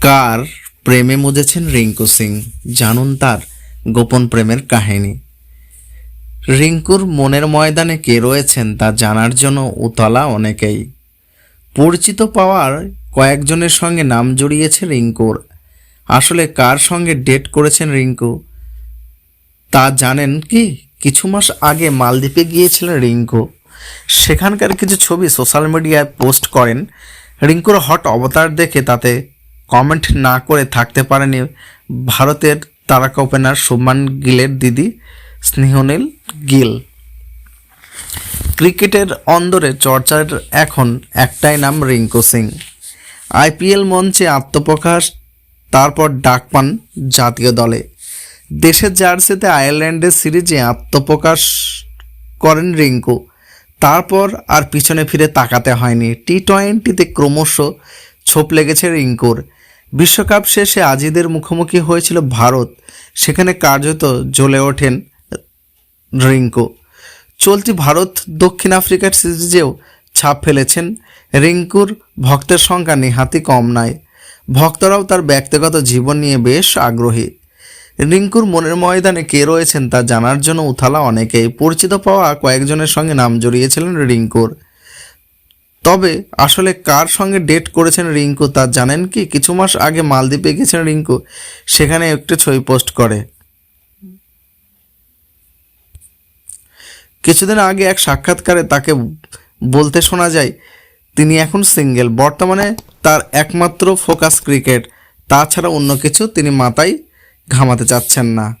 কার প্রেমে মুজেছেন রিঙ্কু সিং? জানুন তার গোপন প্রেমের কাহিনী। রিঙ্কুর মনের ময়দানে কে রয়েছেন তা জানার জন্য উতলা অনেকেই। পরিচিত পাওয়ার কয়েকজনের সঙ্গে নাম জড়িয়েছে রিঙ্কুর। আসলে কার সঙ্গে ডেট করেছেন রিঙ্কু? তা জানেন কি? কিছু মাস আগে মালদ্বীপে গিয়েছিলেন রিঙ্কু। সেখানকার কিছু ছবি সোশ্যাল মিডিয়ায় পোস্ট করেন। রিঙ্কুর হট অবতার দেখে তাতে কমেন্ট না করে থাকতে পারেনি ভারতের তারকা ওপেনার শুভমান গিলের দিদি স্নেহনীল গিল। ক্রিকেটের অন্দরে চর্চার এখন একটাই নাম রিঙ্কু সিং। আইপিএল মঞ্চে আত্মপ্রকাশ, তারপর ডাক পান জাতীয় দলে। দেশের জার্সিতে আয়ারল্যান্ডের সিরিজে আত্মপ্রকাশ করেন রিঙ্কু। তারপর আর পিছনে ফিরে তাকাতে হয়নি। টি টোয়েন্টিতে ক্রমশ ছোপ লেগেছে রিঙ্কুর। বিশ্বকাপ শেষে আজিদের মুখোমুখি হয়েছিল ভারত। সেখানে কার্যত জ্বলে ওঠেন রিঙ্কু। চলতি ভারত দক্ষিণ আফ্রিকার সিরিজেও ছাপ ফেলেছেন রিঙ্কুর, ভক্তের সংখ্যা নেহাতি কম নয়। ভক্তরাও তার ব্যক্তিগত জীবন নিয়ে বেশ আগ্রহী। রিঙ্কুর মনের ময়দানে কে রয়েছেন তা জানার জন্য উথালা অনেকেই। পরিচিত পাওয়া কয়েকজনের সঙ্গে নাম জড়িয়েছিলেন রিঙ্কুর। তবে আসলে কার সঙ্গে ডেট করেছেন রিঙ্কু তা জানেন কি? কিছু মাস আগে মালদ্বীপে গেছেন রিঙ্কু, সেখানে একটি ছবি পোস্ট করে। কিছুদিন আগে এক সাক্ষাৎকারে তাকে বলতে শোনা যায়, তিনি এখন সিঙ্গেল বর্তমানে তার একমাত্র ফোকাস ক্রিকেট তাছাড়া অন্য কিছু তিনি মাথায় ঘামাতে চাচ্ছেন না।